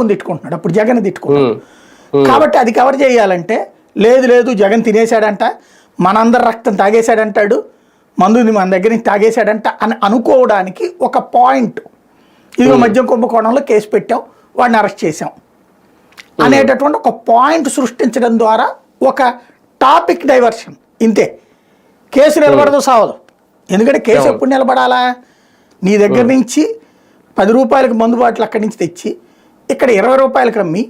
చంద్రబాబుని తిట్టుకుంటున్నాడు. అప్పుడు జగన్ తిట్టుకున్నాడు ఉమ్. కాబట్టి అది కవర్ చేయాలంటే లేదు లేదు జగన్ తినేశాడంట మనందరి రక్తం తాగేశాడంటాడు మందుని మన దగ్గర నుంచి తాగేశాడంట అని అనుకోవడానికి ఒక పాయింట్ ఇదిగో మద్యం కుంభకోణంలో కేసు పెట్టాం వాడిని అరెస్ట్ చేసాం అనేటటువంటి ఒక పాయింట్ సృష్టించడం ద్వారా ఒక టాపిక్ డైవర్షన్ ఇంతే. కేసు నిలబడదు సావదు. ఎందుకంటే కేసు ఎప్పుడు నిలబడాలా? నీ దగ్గర నుంచి పది రూపాయలకు మందు బాటిల్ అక్కడి నుంచి తెచ్చి ఇక్కడ ఇరవై రూపాయలకు అమ్మి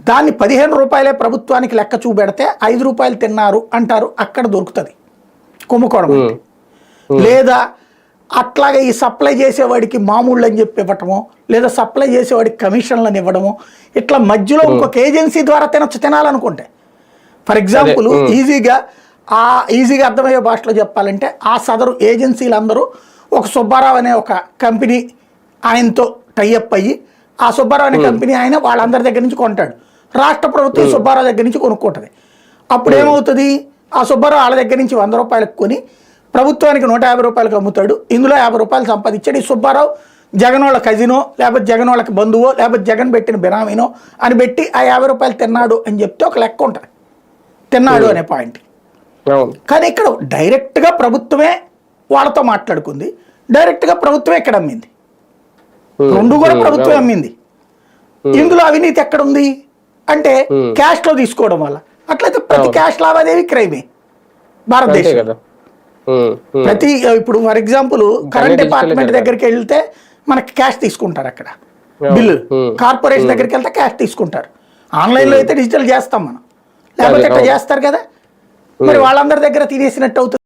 దాన్ని పదిహేను రూపాయలే ప్రభుత్వానికి లెక్క చూపెడితే ఐదు రూపాయలు తిన్నారు అంటారు అక్కడ దొరుకుతుంది. కుంభకోణం. లేదా అట్లాగే ఈ సప్లై చేసేవాడికి మామూళ్ళు అని చెప్పి ఇవ్వటము లేదా సప్లై చేసేవాడికి కమిషన్లను ఇవ్వడము ఇట్లా మధ్యలో ఇంకొక ఏజెన్సీ ద్వారా తినొచ్చు తినాలనుకుంటే. ఫర్ ఎగ్జాంపుల్ ఈజీగా ఆ ఈజీగా అర్థమయ్యే భాషలో చెప్పాలంటే ఆ సదరు ఏజెన్సీలందరూ ఒక సుబ్బారావు అనే ఒక కంపెనీ ఆయనతో టైఅప్ అయ్యి ఆ సుబ్బారావు అనే కంపెనీ ఆయన వాళ్ళందరి దగ్గర నుంచి కొంటాడు. రాష్ట్ర ప్రభుత్వం సుబ్బారావు దగ్గర నుంచి కొనుక్కుంటుంది. అప్పుడు ఏమవుతుంది? ఆ సుబ్బారావు వాళ్ళ దగ్గర నుంచి వంద రూపాయలకు కొని ప్రభుత్వానికి నూట యాభై రూపాయలకు అమ్ముతాడు. ఇందులో యాభై రూపాయలు సంపాదించాడు. ఈ సుబ్బారావు జగన్ వాళ్ళ కజినో లేకపోతే జగన్ వాళ్ళకి బంధువో లేకపోతే జగన్ పెట్టిన బినామీనో అని పెట్టి ఆ యాభై రూపాయలు తిన్నాడు అని చెప్తే ఒక లెక్క ఉంటుంది. తిన్నాడు అనే పాయింట్ కానీ ఇక్కడ డైరెక్ట్గా ప్రభుత్వమే వాళ్ళతో మాట్లాడుకుంది. డైరెక్ట్గా ప్రభుత్వమే ఇక్కడ అమ్మింది. రెండు కూడా. ప్రభుత్వం అమ్మింది. ఇందులో అవినీతి ఎక్కడ ఉంది అంటే క్యాష్లో తీసుకోవడం వల్ల. అట్లయితే ప్రతి క్యాష్ లావాదేవీ క్రైమే భారతదేశం. ప్రతి ఇప్పుడు ఫర్ ఎగ్జాంపుల్ కరెంట్ డిపార్ట్మెంట్. దగ్గరికి వెళ్తే మనకి క్యాష్ తీసుకుంటారు అక్కడ. బిల్లు. కార్పొరేషన్ దగ్గరికి వెళ్తే క్యాష్ తీసుకుంటారు. ఆన్లైన్లో అయితే డిజిటల్ చేస్తాం మనం. లేకపోతే ఇట్లా. చేస్తారు కదా? మరి వాళ్ళందరి దగ్గర తినేసినట్టు అవుతుంది.